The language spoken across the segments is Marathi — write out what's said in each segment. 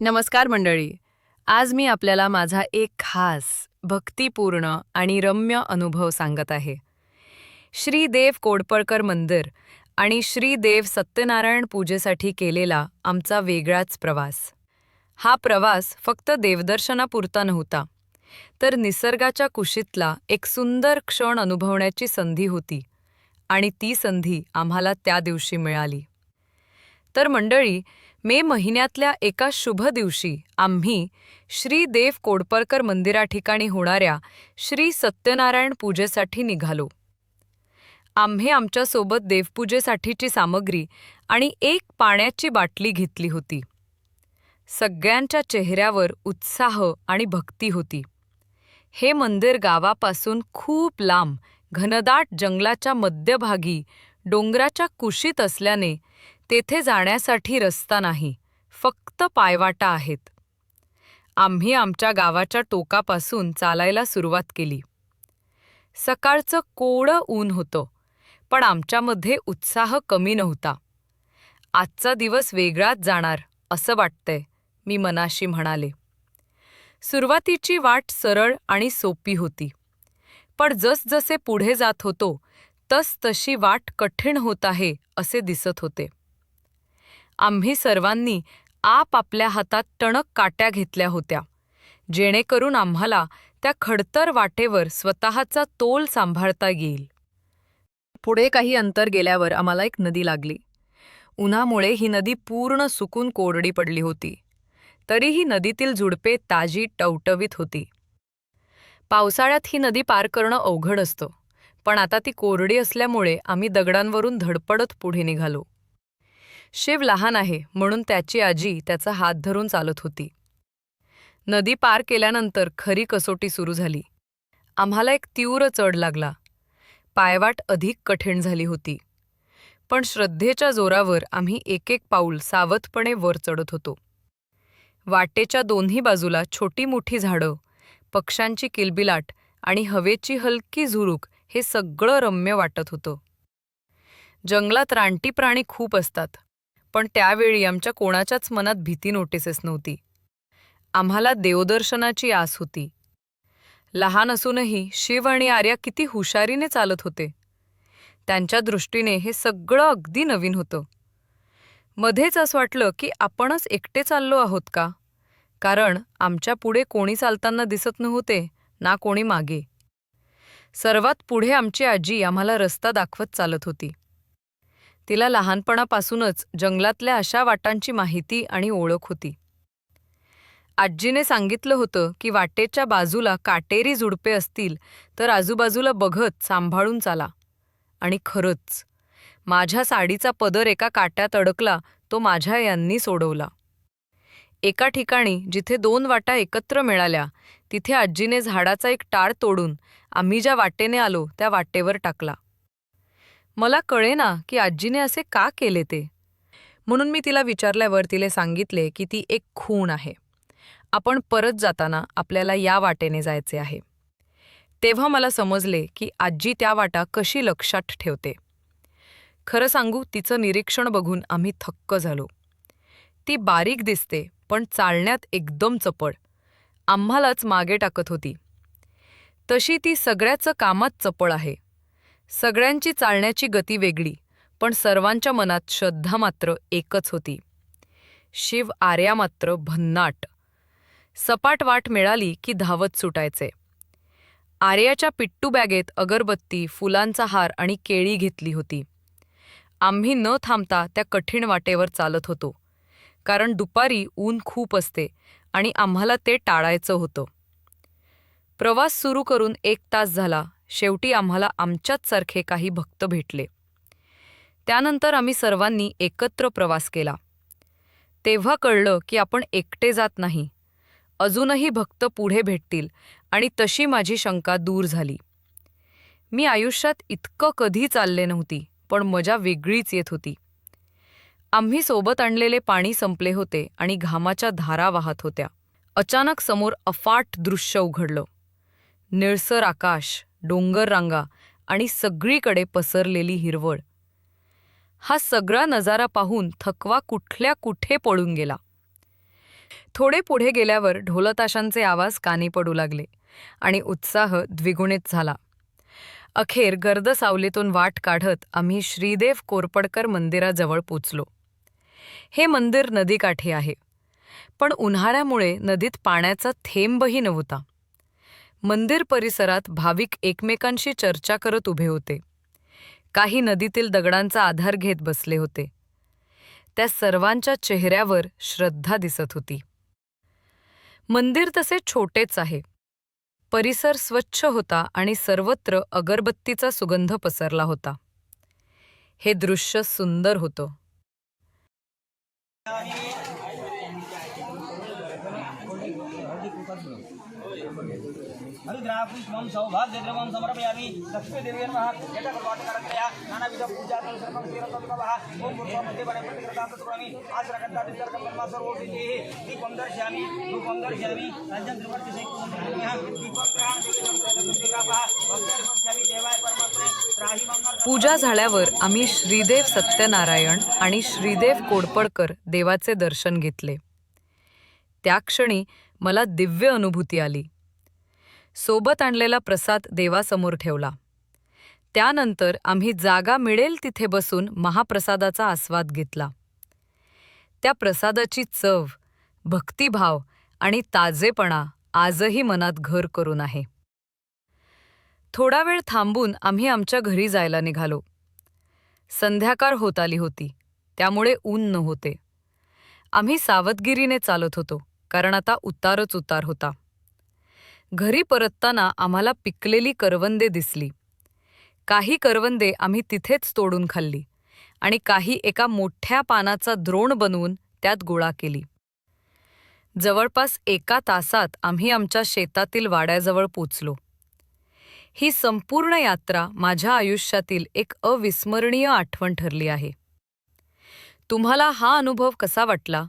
नमस्कार मंडळी. आज मी आपल्याला माझा एक खास भक्तिपूर्ण आणि रम्य अनुभव सांगत आहे. श्री देव कोडपळकर मंदिर आणि श्री देव सत्यनारायण पूजेसाठी केलेला आमचा वेगळाच प्रवास. हा प्रवास फक्त देवदर्शनापुरता नव्हता तर निसर्गाच्या कुशीतला एक सुंदर क्षण अनुभवण्याची संधी होती आणि ती संधी आम्हाला त्या दिवशी मिळाली. तर मंडळी मे महिन्यातल्या एका शुभ दिवशी आम्ही श्री देव कोडपरकर मंदिराठिकाणी होणाऱ्या श्री सत्यनारायण पूजेसाठी निघालो. आम्ही आमच्यासोबत देवपूजेसाठीची सामग्री आणि एक पाण्याची बाटली घेतली होती. सगळ्यांच्या चेहऱ्यावर उत्साह आणि भक्ती होती. हे मंदिर गावापासून खूप लांब घनदाट जंगलाच्या मध्यभागी डोंगराच्या कुशीत असल्याने तेथे जाण्यासाठी रस्ता नाही फक्त पायवाटा आहेत. आम्ही आमच्या गावाच्या टोकापासून चालायला सुरुवात केली. सकाळचं कोडं ऊन होतं पण आमच्यामध्ये उत्साह कमी नव्हता. आजचा दिवस वेगळाच जाणार असं वाटतंय मी मनाशी म्हणाले. सुरुवातीची वाट सरळ आणि सोपी होती. पण जसजसे पुढे जात होतो तस तशी वाट कठीण होत आहे असे दिसत होते. आम्ही सर्वांनी आपापल्या हातात टणक काट्या घेतल्या होत्या. जेणेकरून आम्हाला त्या खडतर वाटेवर स्वतःचा तोल सांभाळता येईल. पुढे काही अंतर गेल्यावर आम्हाला एक नदी लागली. उन्हामुळे ही नदी पूर्ण सुकून कोरडी पडली होती. तरीही नदीतील झुडपे ताजी टवटवीत होती. पावसाळ्यात ही नदी पार करणं अवघड असतं पण आता ती कोरडी असल्यामुळे आम्ही दगडांवरून धडपडत पुढे निघालो. शिव लहान आहे म्हणून त्याची आजी त्याचा हात धरून चालत होती. नदी पार केल्यानंतर खरी कसोटी सुरू झाली. आम्हाला एक तीव्र चढ लागला. पायवाट अधिक कठीण झाली होती. पण श्रद्धेच्या जोरावर आम्ही एक एक पाऊल सावधपणे वर चढत होतो. वाटेच्या दोन्ही बाजूला छोटी मोठी झाडं पक्ष्यांची किलबिलाट आणि हवेची हलकी झुरूक हे सगळं रम्य वाटत होतं. जंगलात रानटी प्राणी खूप असतात. पण त्यावेळी आमच्या कोणाच्याच मनात भीती नोटिसेस नव्हती. आम्हाला देवदर्शनाची आस होती. लहान असूनही शिव आणि आर्या किती हुशारीने चालत होते. त्यांच्या दृष्टीने हे सगळं अगदी नवीन होतं. मध्येच असं वाटलं की आपणच एकटे चाललो आहोत का? कारण आमच्या पुढे कोणी चालताना दिसत नव्हते ना कोणी मागे. सर्वात पुढे आमची आजी आम्हाला रस्ता दाखवत चालत होती. तिला लहानपणापासूनच जंगलातल्या अशा वाटांची माहिती आणि ओळख होती. आजीने सांगितलं होतं की वाटेच्या बाजूला काटेरी झुडपे असतील तर आजूबाजूला बघत सांभाळून चाला. आणि खरंच माझ्या साडीचा पदर एका काट्यात अडकला तो माझ्या यांनी सोडवला. एका ठिकाणी जिथे दोन वाटा एकत्र मिळाल्या तिथे आजीने झाडाचा एक टाळ तोडून आम्ही ज्या वाटेने आलो त्या वाटेवर टाकला. मला कळेना की आजीने असे का केले ते. म्हणून मी तिला विचारल्यावर तिले सांगितले की ती एक खूण आहे. आपण परत जाताना आपल्याला या वाटेने जायचे आहे. तेव्हा मला समजले की आजी त्या वाटा कशी लक्षात ठेवते. खरं सांगू तिचं निरीक्षण बघून आम्ही थक्क झालो. ती बारीक दिसते पण चालण्यात एकदम चपळ. आम्हालाच मागे टाकत होती. तशी ती सगळ्याचं कामात चपळ आहे. सगळ्यांची चालण्याची गती वेगळी पण सर्वांच्या मनात श्रद्धा मात्र एकच होती. शिव आर्या मात्र भन्नाट. सपाट वाट मिळाली की धावत सुटायचे. आर्याच्या पिट्टू बॅगेत अगरबत्ती फुलांचा हार आणि केळी घेतली होती. आम्ही न थांबता त्या कठीण वाटेवर चालत होतो. कारण दुपारी ऊन खूप असते आणि आम्हाला ते टाळायचं होतं. प्रवास सुरू करून एक तास झाला शेवटी आम्हाला आमच्याच सारखे काही भक्त भेटले. त्यानंतर आम्ही सर्वांनी एकत्र प्रवास केला. तेव्हा कळलं की आपण एकटे जात नाही. अजूनही भक्त पुढे भेटतील आणि तशी माझी शंका दूर झाली. मी आयुष्यात इतकं कधी चालले नव्हती पण मजा वेगळीच येत होती. आम्ही सोबत आणलेले पाणी संपले होते आणि घामाच्या धारा वाहत होत्या. अचानक समोर अफाट दृश्य उघडलं. निळसर आकाश डोंगररांगा आणि सगळीकडे पसरलेली हिरवळ. हा सगळा नजारा पाहून थकवा कुठल्या कुठे पळून गेला. थोडे पुढे गेल्यावर ढोलताशांचे आवाज कानी पडू लागले आणि उत्साह द्विगुणित झाला. अखेर गर्द सावलीतून वाट काढत आम्ही श्रीदेव कोरपडकर मंदिराजवळ पोचलो. हे मंदिर नदीकाठी आहे. पण उन्हाळ्यामुळे नदीत पाण्याचा थेंबही नव्हता. मंदिर परिसरात भाविक एकमेकांशी चर्चा करत उभे होते. काही नदीतील दगडांचा आधार घेत बसले होते. त्या सर्वांच्या चेहऱ्यावर श्रद्धा दिसत होती. मंदिर तसे छोटेच आहे. परिसर स्वच्छ होता आणि सर्वत्र अगरबत्तीचा सुगंध पसरला होता. हे दृश्य सुंदर होतं. सौभाग्यद्रवं समर्पयामि लक्ष्मीदेवी नमः सर्वं ॐ पूर्वमध्ये दीपं दर्शयामि दर्शयामि दीपं पूजा झाल्यावर आम्ही श्रीदेव सत्यनारायण आणि श्रीदेव कोडपडकर देवाचे दर्शन घेतले. त्या क्षणी मला दिव्य अनुभूती आली. सोबत आणलेला प्रसाद देवासमोर ठेवला. त्यानंतर आम्ही जागा मिळेल तिथे बसून महाप्रसादाचा आस्वाद घेतला. त्या प्रसादाची चव भक्तिभाव आणि ताजेपणा आजही मनात घर करून आहे. थोडा वेळ थांबून आम्ही आमच्या घरी जायला निघालो. संध्याकाळ होत आली होती त्यामुळे ऊन नव्हते. आम्ही सावधगिरीने चालत होतो कारण आता उतारच उतार होता. घरी परतताना आम्हाला पिकलेली करवंदे दिसली. काही करवंदे आम्ही तिथेच तोडून खाल्ली आणि काही एका मोठ्या पानाचा द्रोण बनवून त्यात गोळा केली. जवळपास एका तासात आम्ही आमच्या शेतातील वाड्याजवळ पोचलो. ही संपूर्ण यात्रा माझ्या आयुष्यातील एक अविस्मरणीय आठवण ठरली आहे. तुम्हाला हा अनुभव कसा वाटला?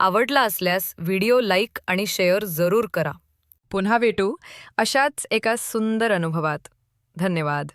आवडला असल्यास व्हिडिओ लाईक आणि शेअर जरूर करा. पुन्हा भेटू अशाच एका सुंदर अनुभवात. धन्यवाद.